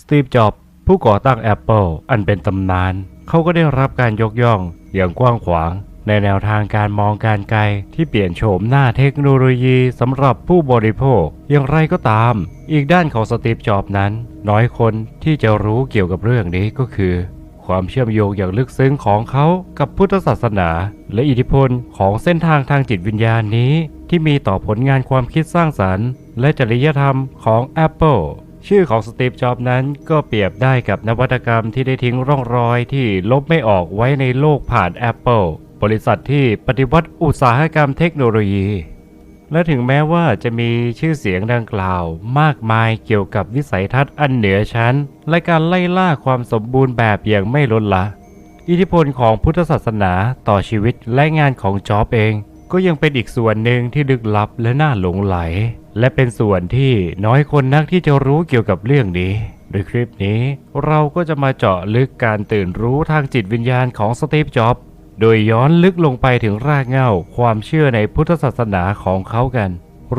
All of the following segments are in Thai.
สตีฟ จ็อบผู้ก่อตั้ง Apple อันเป็นตำนาน เขาก็ได้รับการยกย่องอย่างกว้างขวาง ในแนวทางการมองการไกล ที่เปลี่ยนโฉมหน้าเทคโนโลยีสำหรับผู้บริโภค อย่างไรก็ตาม อีกด้านของสตีฟ จ็อบนั้น น้อยคนที่จะรู้เกี่ยวกับเรื่องนี้ก็คือ ความเชื่อมโยงอย่างลึกซึ้งของเขากับพุทธศาสนา และอิทธิพลของเส้นทางทางจิตวิญญาณนี้ ที่มีต่อผลงานความคิดสร้างสรรค์ และจริยธรรมของ Apple ชื่อของสตีฟ จ็อบนั้นก็เปรียบได้กับนวัตกรรมที่ได้ทิ้งร่องรอยที่ลบไม่ออกไว้ในโลกผ่าน Apple บริษัทที่ปฏิวัติอุตสาหกรรมเทคโนโลยี และถึงแม้ว่าจะมีชื่อเสียงดังกล่าวมากมายเกี่ยวกับวิสัยทัศน์อันเหนือชั้น และการไล่ล่าความสมบูรณ์แบบอย่างไม่ลดละ อิทธิพลของพุทธศาสนาต่อชีวิตและงานของจ็อบเอง ก็ยังเป็นอีกส่วนหนึ่งที่ลึกลับและน่าหลงไหล และเป็นส่วนที่น้อยคนนักที่จะรู้เกี่ยวกับเรื่องนี้โดยคลิปนี้เราก็จะมาเจาะลึกการตื่นรู้ทางจิตวิญญาณของสตีฟ จ็อบส์โดยย้อนลึกลงไปถึงรากเหง้าความเชื่อในพุทธศาสนาของเขากัน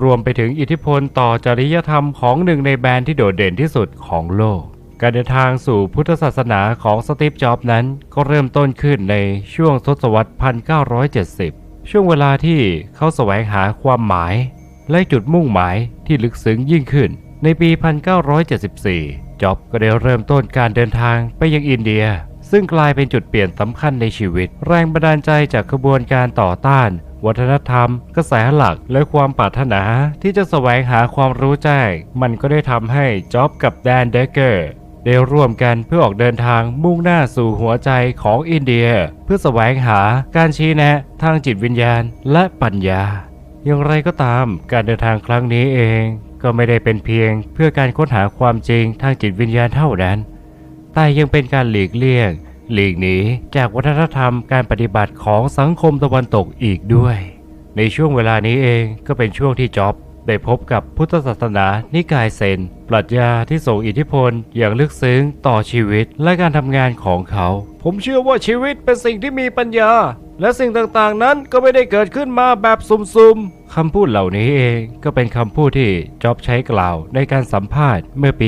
รวมไปถึงอิทธิพลต่อจริยธรรมของหนึ่งในแบรนด์ที่โดดเด่นที่สุดของโลก การเดินทางสู่พุทธศาสนาของสตีฟ จ็อบส์นั้นก็เริ่มต้นขึ้นในช่วงทศวรรษ 1970 ช่วงเวลาที่เขาแสวงหาความหมายและจุดมุ่งหมายที่ลึกซึ้งยิ่งขึ้น ในปี 1974 จ็อบก็ได้เริ่มต้นการเดินทางไปยังอินเดีย ซึ่งกลายเป็นจุดเปลี่ยนสำคัญในชีวิต แรงบันดาลใจจากขบวนการต่อต้าน วัฒนธรรม กระแสหลักและความปรารถนาที่จะแสวงหาความรู้แจ้ง มันก็ได้ทำให้จ็อบกับแดนเดเกอร์ ได้ร่วมกันเพื่อออกเดินทางมุ่งหน้าสู่หัวใจของอินเดีย เพื่อแสวงหาการชี้แนะทางจิตวิญญาณและปัญญา อย่างไรก็ตามการเดินทางครั้งนี้เอง ก็ไม่ได้เป็นเพียงเพื่อการค้นหาความจริงทางจิตวิญญาณเท่านั้น แต่ยังเป็นการหลีกเลี่ยง หลีกหนีจากวัฒนธรรมการปฏิบัติของสังคมตะวันตกอีกด้วย ในช่วงเวลานี้เองก็เป็นช่วงที่จ็อบ ได้พบกับพุทธศาสนานิกายเซน ปรัชญาที่ส่งอิทธิพลอย่างลึกซึ้งต่อชีวิตและการทำงานของเขา ผมเชื่อว่าชีวิตเป็นสิ่งที่มีปัญญา และสิ่งต่างๆนั้นก็ไม่ได้เกิดขึ้นมาแบบสุ่มๆคำพูดเหล่านี้เองก็เป็นคำพูดที่จ็อบใช้กล่าวในการสัมภาษณ์เมื่อปี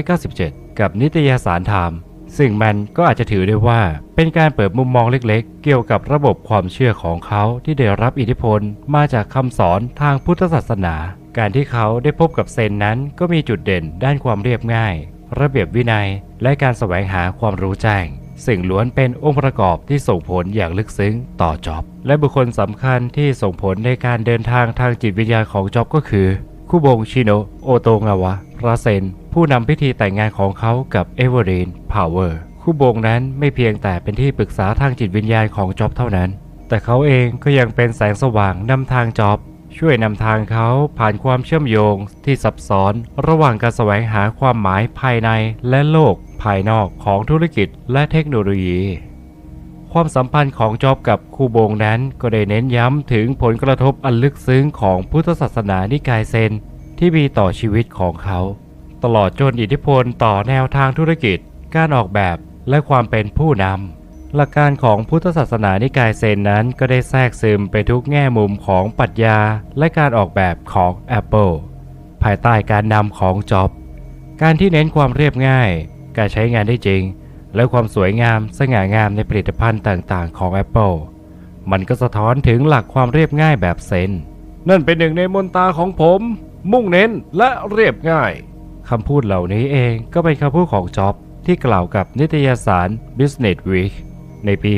1997 กับนิตยสารไทม์ ซึ่งมันก็อาจจะถือได้ว่าเป็นการเปิดมุมมองเล็กๆ เกี่ยวกับระบบความเชื่อของเขาที่ได้รับอิทธิพลมาจากคำสอนทางพุทธศาสนา การที่เขาได้พบกับเซนนั้นก็มีจุดเด่นด้านความเรียบง่าย ระเบียบวินัย และการแสวงหาความรู้แจ้งสิ่งล้วนเป็นองค์ประกอบที่ส่งผลอย่างลึกซึ้งต่อจ็อบ และบุคคลสำคัญที่ส่งผลในการเดินทางทางจิตวิญญาณของจ็อบก็คือ คุบงชิโนโอโตงาวะ ระเซนผู้นำพิธีแต่งงานของเขากับเอเวอรีนพาวเวอร์คุบงนั้นไม่เพียงแต่เป็นที่ปรึกษาทางจิตวิญญาณของจ็อบเท่านั้น แต่เขาเองก็ยังเป็นแสงสว่างนำทางจ็อบช่วยนำทางเขาผ่านความเชื่อมโยงที่ซับซ้อน ระหว่างการแสวงหาความหมายภายในและโลกภายนอกของธุรกิจและเทคโนโลยี ความสัมพันธ์ของจอบกับคูโบงนั้นก็ได้เน้นย้ำถึงผลกระทบอันลึกซึ้งของพุทธศาสนานิกายเซน ที่มีต่อชีวิตของเขา ตลอดจนอิทธิพลต่อแนวทางธุรกิจ การออกแบบและความเป็นผู้นำหลักการของพุทธศาสนานิกายเซนนั้นก็ได้แทรกซึมไปทุกแง่มุมของปรัชญาและการออกแบบของ Apple ภายใต้การนำของจ็อบการที่เน้นความเรียบง่าย การใช้งานได้จริง และความสวยงามสง่างามในผลิตภัณฑ์ต่างๆ ของ Apple มันก็สะท้อนถึงหลักความเรียบง่ายแบบเซนนั่นเป็นหนึ่งในมนตาของผม มุ่งเน้นและเรียบง่ายคำพูดเหล่านี้เองก็เป็นคำพูดของจ็อบที่กล่าวกับนิตยสาร Business Week ในปี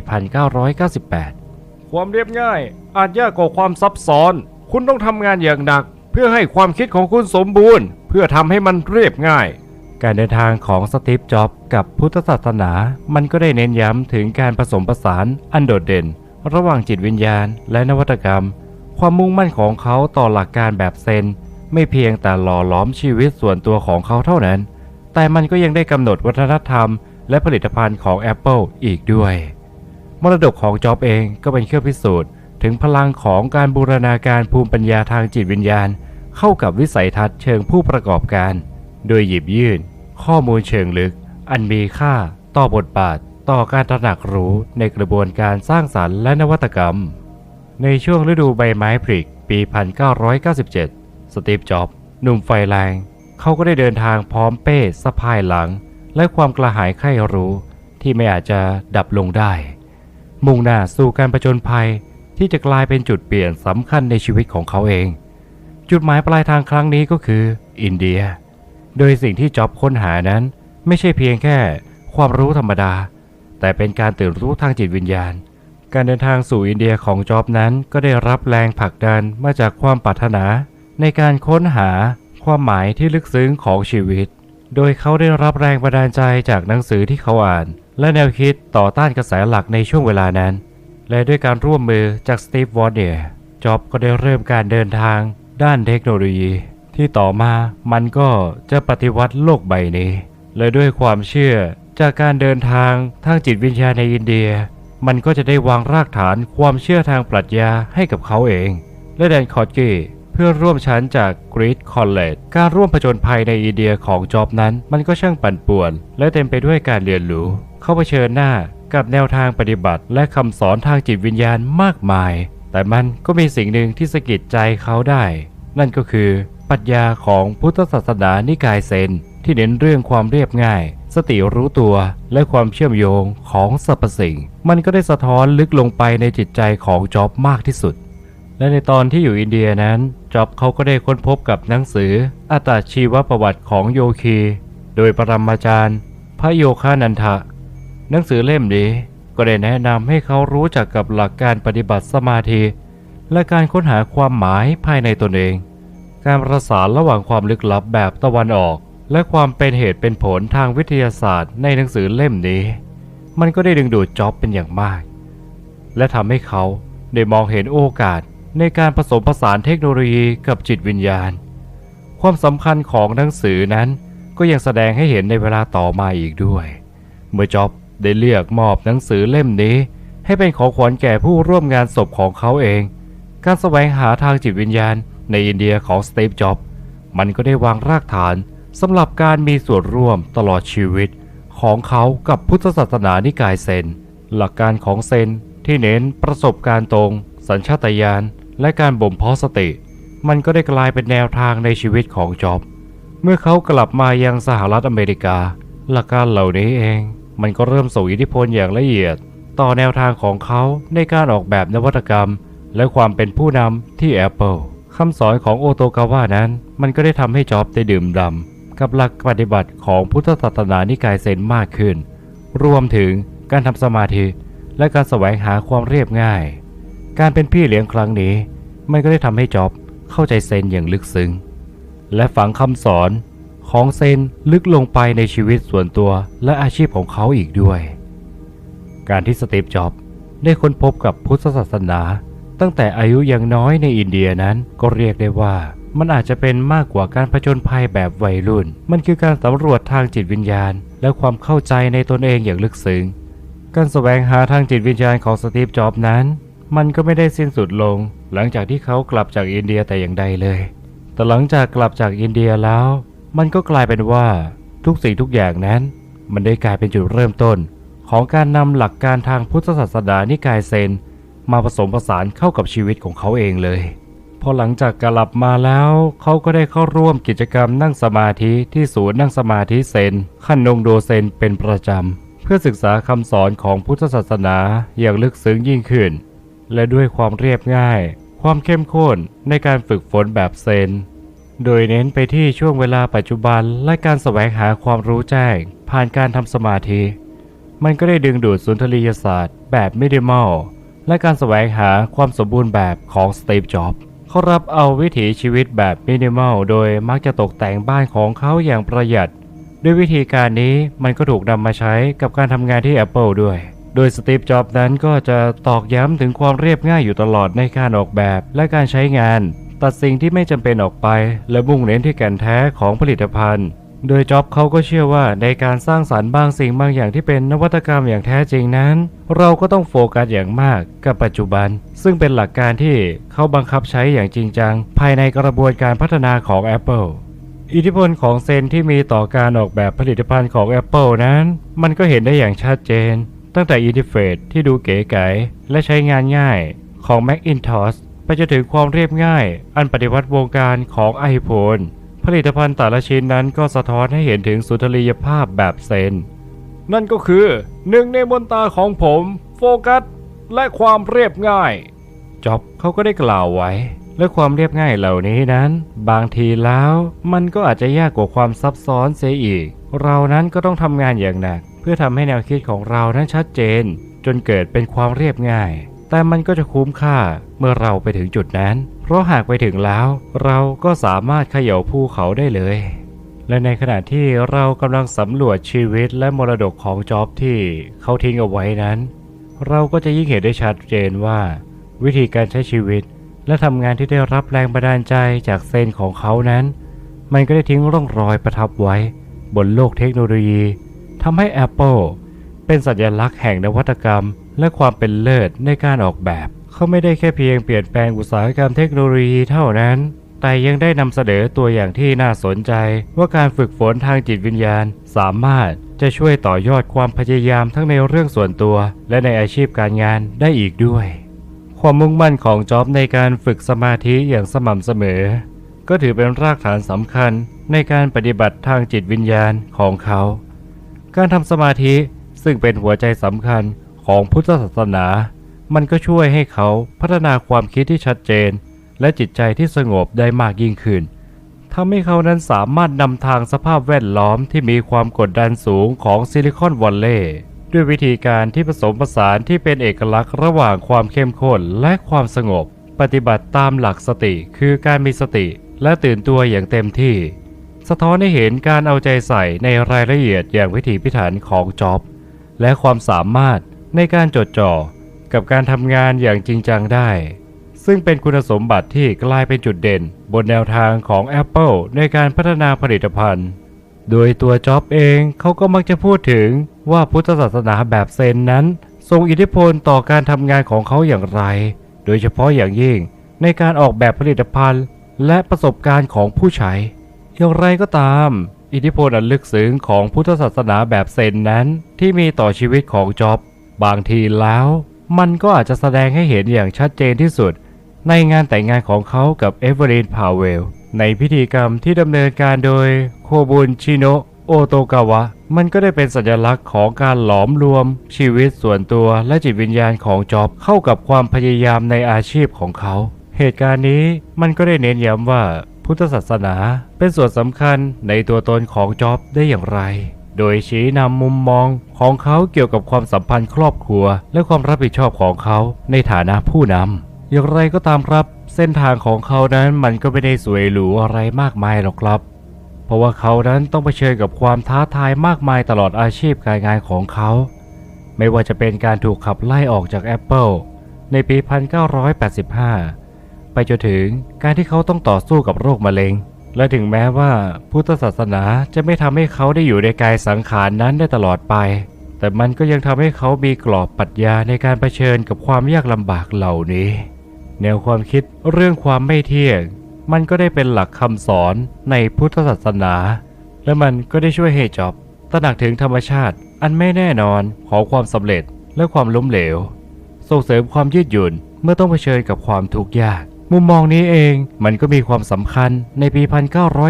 1998 ความเรียบง่ายอาจยากกว่าความซับซ้อน คุณต้องทำงานอย่างหนัก เพื่อให้ความคิดของคุณสมบูรณ์ เพื่อทำให้มันเรียบง่าย การเดินทางของสตีฟจ็อบกับพุทธศาสนา มันก็ได้เน้นย้ำถึงการผสมผสานอันโดดเด่น ระหว่างจิตวิญญาณและนวัตกรรม ความมุ่งมั่นของเขาต่อหลักการแบบเซน ไม่เพียงแต่หล่อหลอมชีวิตส่วนตัวของเขาเท่านั้น แต่มันก็ยังได้กำหนดวัฒนธรรม และผลิตภัณฑ์ของ Apple อีกด้วย มรดกของจ็อบเองก็เป็นเครื่องพิสูจน์ ถึงพลังของการบูรณาการภูมิปัญญาทางจิตวิญญาณ เข้ากับวิสัยทัศน์เชิงผู้ประกอบการ โดยหยิบยื่น ข้อมูลเชิงลึก อันมีค่า ต่อบทบาท ต่อการตระหนักรู้ในกระบวนการสร้างสรรค์และนวัตกรรม ในช่วงฤดูใบไม้ผลิปี 1997 สตีฟจ็อบหนุ่มไฟแรงเขาก็ได้เดินทางพร้อมเป้สะพายหลัง และความกระหายใคร่รู้ที่ไม่อาจจะดับลงได้ มุ่งหน้าสู่การประจนภัยที่จะกลายเป็นจุดเปลี่ยนสำคัญในชีวิตของเขาเอง จุดหมายปลายทางครั้งนี้ก็คืออินเดีย โดยสิ่งที่จ็อบค้นหานั้น ไม่ใช่เพียงแค่ความรู้ธรรมดา แต่เป็นการตื่นรู้ทางจิตวิญญาณ การเดินทางสู่อินเดียของจ็อบนั้นก็ได้รับแรงผลักดันมาจากความปรารถนา ในการค้นหาความหมายที่ลึกซึ้งของชีวิต โดยเขาได้รับแรงบันดาลใจจากหนังสือที่เขาอ่าน และแนวคิดต่อต้านกระแสหลักในช่วงเวลานั้น และด้วยการร่วมมือจากสตีฟวอร์เนียจ็อบก็ได้เริ่มการเดินทางด้านเทคโนโลยี ที่ต่อมามันก็จะปฏิวัติโลกใบนี้ และด้วยความเชื่อจากการเดินทางทางจิตวิญญาณในอินเดีย มันก็จะได้วางรากฐานความเชื่อทางปรัชญาให้กับเขาเอง และแดนคอร์กี้ พื่อนร่วมชั้นจากกรีดคอลเลจการร่วมผจญภัยในอินเดียของจอบนั้น มันก็ช่างปั่นป่วน และเต็มไปด้วยการเรียนรู้ เข้าเผชิญหน้ากับแนวทางปฏิบัติ และคำสอนทางจิตวิญญาณมากมาย แต่มันก็มีสิ่งหนึ่งที่สะกิดใจเขาได้ นั่นก็คือปรัชญาของพุทธศาสนานิกายเซนที่เน้นเรื่องความเรียบง่าย สติรู้ตัว และความเชื่อมโยงของสรรพสิ่ง มันก็ได้สะท้อนลึกลงไปในจิตใจของจอบมากที่สุด และในตอนที่อยู่อินเดียนั้นจ็อบเขาก็ได้ค้นพบกับหนังสืออัตชีวประวัติของโยคี โดยปรมาจารย์ พระโยคานันทะ หนังสือเล่มนี้ก็ได้แนะนำให้เขารู้จักกับหลักการปฏิบัติสมาธิ และการค้นหาความหมายภายในตนเอง การประสานระหว่างความลึกลับแบบตะวันออก และความเป็นเหตุเป็นผลทางวิทยาศาสตร์ ในหนังสือเล่มนี้ มันก็ได้ดึงดูดจ็อบเป็นอย่างมาก และทำให้เขาได้มองเห็นโอกาส ในการผสมผสานเทคโนโลยีกับจิตวิญญาณ ความสำคัญของหนังสือนั้นก็ยังแสดงให้เห็นในเวลาต่อมาอีกด้วย เมื่อจ็อบได้เลือกมอบหนังสือเล่มนี้ ให้เป็นของขวัญแก่ผู้ร่วมงานศพของเขาเอง การแสวงหาทางจิตวิญญาณในอินเดียของสตีฟจ็อบมันก็ได้วางรากฐานสำหรับการมีส่วนร่วมตลอดชีวิต ของเขากับพุทธศาสนานิกายเซน หลักการของเซนที่เน้นประสบการณ์ตรง สัญชาตญาณ และการบ่มเพาะสติ มันก็ได้กลายเป็นแนวทางในชีวิตของจ็อบ เมื่อเขากลับมายังสหรัฐอเมริกา หลักการเหล่านี้เอง มันก็เริ่มส่งอิทธิพลอย่างละเอียด ต่อแนวทางของเขาในการออกแบบนวัตกรรม และความเป็นผู้นำที่ Apple คำสอนของโอโตกาวะนั้น มันก็ได้ทำให้จ็อบได้ดื่มด่ำกับหลักปฏิบัติของพุทธศาสนานิกายเซนมากขึ้น รวมถึงการทำสมาธิ และการแสวงหาความเรียบง่าย การเป็นพี่เลี้ยงครั้งนี้ มันก็ได้ทำให้จ็อบเข้าใจเซนอย่างลึกซึ้ง และฝังคำสอนของเซนลึกลงไปในชีวิตส่วนตัวและอาชีพของเขาอีกด้วย การที่สตีฟจ็อบได้ค้นพบกับพุทธศาสนา ตั้งแต่อายุยังน้อยในอินเดียนั้นก็เรียกได้ว่ามันอาจจะเป็นมากกว่าการผจญภัยแบบวัยรุ่น มันคือการสำรวจทางจิตวิญญาณ และความเข้าใจในตนเองอย่างลึกซึ้ง การแสวงหาทางจิตวิญญาณของสตีฟ จ็อบนั้น มันก็ไม่ได้สิ้นสุดลง หลังจากที่เขากลับจากอินเดียแต่อย่างใดเลย แต่หลังจากกลับจากอินเดียแล้ว มันก็กลายเป็นว่าทุกสิ่งทุกอย่างนั้น มันได้กลายเป็นจุดเริ่มต้น ของการนำหลักการทางพุทธศาสนานิกายเซน มาผสมผสานเข้ากับชีวิตของเขาเองเลย พอหลังจากกลับมาแล้วเขาก็ได้เข้าร่วมกิจกรรมนั่งสมาธิที่ศูนย์นั่งสมาธิเซนขั้นนงโดเซนเป็นประจำเพื่อศึกษาคำสอนของพุทธศาสนาอย่างลึกซึ้งยิ่งขึ้น และด้วยความเรียบง่าย ความเข้มข้นในการฝึกฝนแบบเซน โดยเน้นไปที่ช่วงเวลาปัจจุบันและการแสวงหาความรู้แจ้ง ผ่านการทำสมาธิ มันก็ได้ดึงดูดสุนทรียศาสตร์ แบบมินิมอลและการแสวงหาความสมบูรณ์แบบของสตีฟจ็อบส์เขารับเอาวิถีชีวิตแบบมินิมอลโดยมักจะตกแต่งบ้านของเขาอย่างประหยัด ด้วยวิธีการนี้มันก็ถูกนำมาใช้กับการทำงานที่ Apple ด้วย โดยสตีฟ จ็อบส์นั้นก็จะตอกย้ำถึงความเรียบง่ายอยู่ตลอดในการออกแบบและการใช้งาน ตัดสิ่งที่ไม่จำเป็นออกไป และมุ่งเน้นที่แก่นแท้ของผลิตภัณฑ์ โดยจ็อบเขาก็เชื่อว่าในการสร้างสารรค์บางสิ่งบางอย่างที่เป็นนวัตกรรมอย่างแท้จริงนั้น เราก็ต้องโฟกัสอย่างมากกับปัจจุบัน ซึ่งเป็นหลักการที่เขาบังคับใช้อย่างจริงจัง ภายในกระบวนการพัฒนาของ Apple อิทธิพลของเซนที่มีต่อการออกแบบผลิตภัณฑ์ของ Apple นั้น มันก็เห็นได้อย่างชัดเจน ตั้งแต่อินเทอร์เฟซที่ดูเก๋ไก๋และใช้งานง่ายของ Macintosh ไปจนถึงความเรียบง่าย อันปฏิวัติวงการของ iPhone ผลิตภัณฑ์แต่ละชิ้นนั้นก็สะท้อนให้เห็นถึงสุนทรียภาพแบบเซน นั่นก็คือหนึ่งในมนตราของผม โฟกัส และความเรียบง่ายจ็อบเขาก็ได้กล่าวไว้ และความเรียบง่ายเหล่านี้นั้น บางทีแล้ว มันก็อาจจะยากกว่าความซับซ้อนเสียอีก เรานั้นก็ต้องทำงานอย่างหนัก เพื่อทำให้แนวคิดของเรานั้นชัดเจน จนเกิดเป็นความเรียบง่าย แต่มันก็จะคุ้มค่าเมื่อเราไปถึงจุดนั้น เพราะหากไปถึงแล้ว เราก็สามารถเขย่าภูเขาได้เลย และในขณะที่เรากำลังสำรวจชีวิตและมรดกของจ็อบที่เขาทิ้งเอาไว้นั้น เราก็จะยิ่งเห็นได้ชัดเจนว่า วิธีการใช้ชีวิตและทำงานที่ได้รับแรงบันดาลใจจากเซนของเขานั้น มันก็ได้ทิ้งร่องรอยประทับไว้ บนโลกเทคโนโลยีำให้ Apple เป็นสัญลักษณ์แห่งนวัตกรรม และความเป็นเลิศในการออกแบบ เขาไม่ได้แค่เพียงเปลี่ยนแปลงอุตสาหกรรมเทคโนโลยีเท่านั้น แต่ยังได้นำเสนอตัวอย่างที่น่าสนใจ ว่าการฝึกฝนทางจิตวิญญาณ สามารถจะช่วยต่อยอดความพยายามทั้งในเรื่องส่วนตัว และในอาชีพการงานได้อีกด้วย ความมุ่งมั่นของจ็อบในการฝึกสมาธิอย่างสม่ำเสมอ ก็ถือเป็นรากฐานสำคัญในการปฏิบัติทางจิตวิญญาณของเขา การทำสมาธิซึ่งเป็นหัวใจสำคัญของพุทธศาสนา มันก็ช่วยให้เขาพัฒนาความคิดที่ชัดเจน และจิตใจที่สงบได้มากยิ่งขึ้นทำให้เขานั้นสามารถนำทางสภาพแวดล้อมที่มีความกดดันสูงของซิลิคอนวัลเลย์ด้วยวิธีการที่ผสมผสานที่เป็นเอกลักษณ์ระหว่างความเข้มข้นและความสงบ ปฏิบัติตามหลักสติคือการมีสติและตื่นตัวอย่างเต็มที่ สะท้อนให้เห็นการเอาใจใส่ในรายละเอียดอย่างวิถีพิถันของจ็อบและความสามารถในการจดจ่อกับการทำงานอย่างจริงจังได้ ซึ่งเป็นคุณสมบัติที่กลายเป็นจุดเด่นบนแนวทางของ Apple ในการพัฒนาผลิตภัณฑ์ โดยตัวจ็อบเองเขาก็มักจะพูดถึงว่าพุทธศาสนาแบบเซนนั้นทรงอิทธิพลต่อการทำงานของเขาอย่างไร โดยเฉพาะอย่างยิ่งในการออกแบบผลิตภัณฑ์ และประสบการณ์ของผู้ใช้ อย่างไรก็ตาม อิทธิพลอันลึกซึ้งของพุทธศาสนาแบบเซนนั้น ที่มีต่อชีวิตของจ็อบบางทีแล้ว มันก็อาจจะแสดงให้เห็นอย่างชัดเจนที่สุด ในงานแต่งงานของเขากับเอเวอรีนพาวเวลในพิธีกรรมที่ดำเนินการโดยโคบุนชิโนโอโตกาวะ มันก็ได้เป็นสัญลักษณ์ของการหลอมรวม ชีวิตส่วนตัวและจิตวิญญาณของจ็อบเข้ากับความพยายามในอาชีพของเขา เหตุการณ์นี้มันก็ได้เน้นย้ำว่า พุทธศาสนาเป็นส่วนสำคัญในตัวตนของจ็อบได้อย่างไร โดยชี้นำมุมมองของเขาเกี่ยวกับความสัมพันธ์ครอบครัว และความรับผิดชอบของเขาในฐานะผู้นำอย่างไรก็ตามครับ เส้นทางของเขานั้นมันก็ไม่ได้สวยหรูอะไรมากมายหรอกครับ เพราะว่าเขานั้นต้องเผชิญกับความท้าทายมากมายตลอดอาชีพการงานของเขา ไม่ว่าจะเป็นการถูกขับไล่ออกจาก Apple ในปี 1985 ไปจนถึงการที่เขาต้องต่อสู้กับโรคมะเร็ง และถึงแม้ว่าพุทธศาสนาจะไม่ทำให้เขาได้อยู่ในกายสังขารนั้นได้ตลอดไป แต่มันก็ยังทำให้เขามีกรอบปรัชญาในการเผชิญกับความยากลำบากเหล่านี้ แนวความคิดเรื่องความไม่เที่ยง มันก็ได้เป็นหลักคำสอนในพุทธศาสนา และมันก็ได้ช่วยให้จอบตระหนักถึงธรรมชาติอันไม่แน่นอนของความสำเร็จและความล้มเหลว ส่งเสริมความยืดหยุ่นเมื่อต้องเผชิญกับความทุกข์ยาก มุมมองนี้เองมันก็มีความสำคัญในปี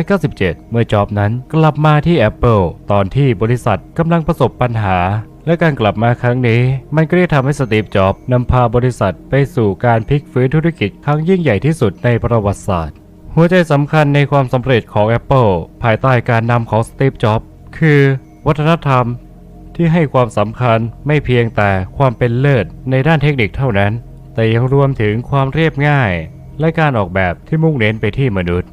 1997 เมื่อจ็อบนั้นกลับมาที่ Apple ตอนที่บริษัทกำลังประสบปัญหา และการกลับมาครั้งนี้ มันก็ได้ทำให้สตีฟจ็อบนำพาบริษัทไปสู่การพลิกฟื้นธุรกิจครั้งยิ่งใหญ่ที่สุดในประวัติศาสตร์ หัวใจสำคัญในความสำเร็จของ Apple ภายใต้การนำของสตีฟจ็อบคือวัฒนธรรมที่ให้ความสำคัญไม่เพียงแต่ความเป็นเลิศในด้านเทคนิคเท่านั้น แต่ยังรวมถึงความเรียบง่าย และการออกแบบที่มุ่งเน้นไปที่มนุษย์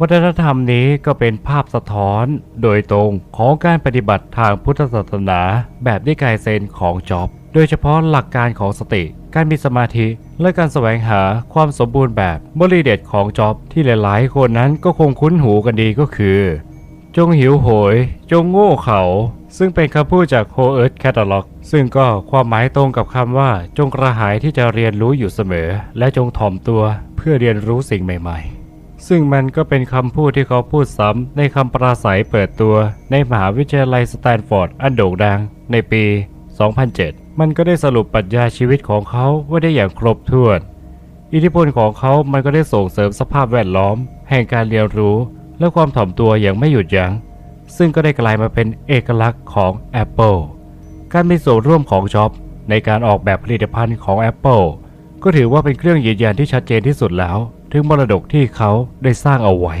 วัฒนธรรมนี้ก็เป็นภาพสะท้อนโดยตรงของการปฏิบัติทางพุทธศาสนา แบบนิกายเซนของจ็อบ โดยเฉพาะหลักการของสติ การมีสมาธิ และการแสวงหาความสมบูรณ์แบบบริเด็ดของจ็อบที่หลายๆ คนนั้นก็คงคุ้นหูกันดีก็คือ จงหิวโหย จงโง่เขา ซึ่งเป็นคำพูดจากโฮเอิร์ธแคตตาล็อกซึ่งก็ความหมายตรงกับคำว่า จงกระหายที่จะเรียนรู้อยู่เสมอ และจงถ่อมตัวเพื่อเรียนรู้สิ่งใหม่ ๆ ซึ่งมันก็เป็นคำพูดที่เขาพูดซ้ำในคำปราศัยเปิดตัว ในมหาวิทยาลัยสแตนฟอร์ดอันโด่งดัง ในปี 2007 มันก็ได้สรุปปรัชญาชีวิตของเขาไว้ได้อย่างครบถ้วน อิทธิพลของเขามันก็ได้ส่งเสริมสภาพแวดล้อม แห่งการเรียนรู้ และความถ่อมตัวอย่างไม่หยุดยัง้ง ซึ่งก็ได้กลายมาเป็นเอกลักษณ์ของ Apple การมีส่วนร่วมของจ็อบในการออกแบบผลิตภัณฑ์ของ Apple ก็ถือว่าเป็นเครื่องยืนยันที่ชัดเจนที่สุดแล้ว ถึงมรดกที่เขาได้สร้างเอาไว้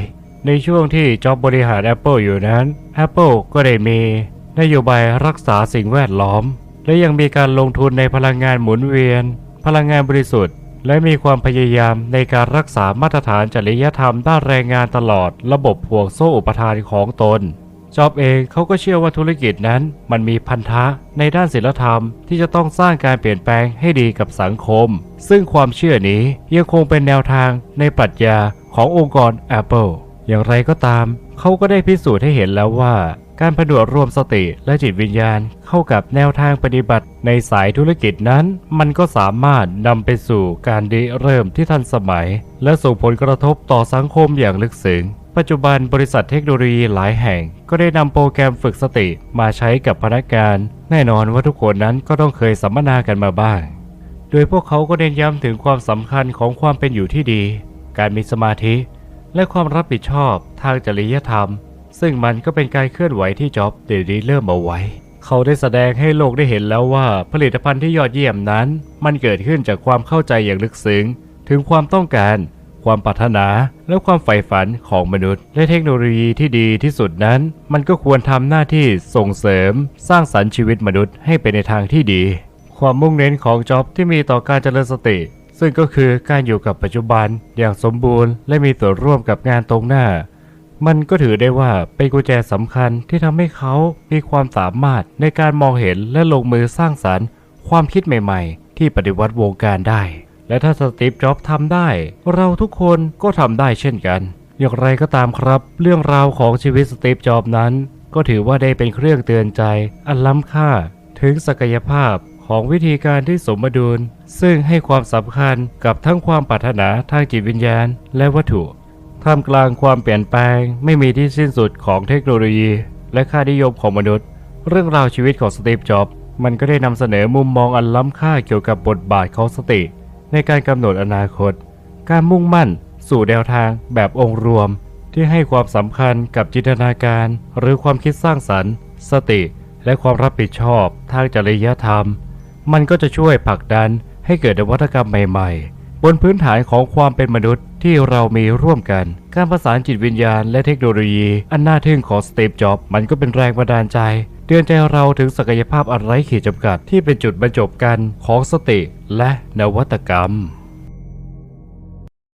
ในช่วงที่จ็อบบริหาร Apple อยู่นั้น Apple ก็ได้มีนโยบายรักษาสิ่งแวดล้อม และยังมีการลงทุนในพลังงานหมุนเวียน พลังงานบริสุทธิ์ และมีความพยายามในการรักษามาตรฐานจริยธรรมด้านแรงงานตลอดระบบห่วงโซ่อุปทานของตน จอบเองเขาก็เชื่อว่าธุรกิจนั้นมันมีพันธะในด้านศิลธรรมที่จะต้องสร้างการเปลี่ยนแปลงให้ดีกับสังคม ซึ่งความเชื่อนี้ยังคงเป็นแนวทางในปรัชญาขององค์กร Apple อย่างไรก็ตาม เขาก็ได้พิสูจน์ให้เห็นแล้วว่า การผนวกรวมสติและจิตวิญญาณเข้ากับแนวทางปฏิบัติในสายธุรกิจนั้น มันก็สามารถนำไปสู่การริเริ่มที่ทันสมัย และส่งผลกระทบต่อสังคมอย่างลึกซึ้ง ปัจจุบันบริษัทเทคโนโลยีหลายแห่ง ก็ได้นำโปรแกรมฝึกสติมาใช้กับพนักงาน แน่นอนว่าทุกคนนั้นก็ต้องเคยสัมมนากันมาบ้าง โดยพวกเขาก็เน้นย้ำถึงความสำคัญของความเป็นอยู่ที่ดี การมีสมาธิ และความรับผิดชอบทางจริยธรรม ซึ่งมันก็เป็นการเคลื่อนไหวที่จ็อบเดดีเริ่มเอาไว้ เขาได้แสดงให้โลกได้เห็นแล้วว่าผลิตภัณฑ์ที่ยอดเยี่ยมนั้น มันเกิดขึ้นจากความเข้าใจอย่างลึกซึ้งถึงความต้องการ ความปรารถนา และความใฝ่ฝันของมนุษย์ และเทคโนโลยีที่ดีที่สุดนั้น มันก็ควรทำหน้าที่ส่งเสริม สร้างสรรค์ชีวิตมนุษย์ให้ไปในทางที่ดี ความมุ่งเน้นของจ็อบที่มีต่อการเจริญสติ ซึ่งก็คือการอยู่กับปัจจุบันอย่างสมบูรณ์ และมีส่วนร่วมกับงานตรงหน้า มันก็ถือได้ว่าเป็นกุญแจสำคัญที่ทำให้เขามีความสามารถในการมองเห็นและลงมือสร้างสรรค์ ความคิดใหม่ ๆ ที่ปฏิวัติวงการได้ และถ้าสตีฟจ็อบส์ทำได้ เราทุกคนก็ทำได้เช่นกัน อย่างไรก็ตามครับ เรื่องราวของชีวิตสตีฟจ็อบส์นั้น ก็ถือว่าได้เป็นเครื่องเตือนใจ อันล้ำค่า ถึงศักยภาพของวิธีการที่สมดุล ซึ่งให้ความสำคัญกับทั้งความปรารถนาทางจิตวิญญาณ และวัตถุ ท่ามกลางความเปลี่ยนแปลงไม่มีที่สิ้นสุดของเทคโนโลยี และค่านิยมของมนุษย์ เรื่องราวชีวิตของสตีฟ จ็อบส์มันก็ได้นำเสนอมุมมองอันล้ำค่าเกี่ยวกับบทบาทของสติ ในการกำหนดอนาคต การมุ่งมั่นสู่แนวทางแบบองค์รวม ที่ให้ความสำคัญกับจินตนาการ หรือความคิดสร้างสรรค์ สติ และความรับผิดชอบทางจริยธรรม มันก็จะช่วยผลักดันให้เกิดนวัตกรรมใหม่ๆ บนพื้นฐานของความเป็นมนุษย์ที่เรามีร่วมกัน การประสานจิตวิญญาณและเทคโนโลยี อันน่าทึ่งของสตีฟจ็อบส์มันก็เป็นแรงบันดาลใจ เตือนใจเราถึงศักยภาพอันไร้ขีดจำกัดที่เป็นจุดบรรจบกันของสติและนวัตกรรม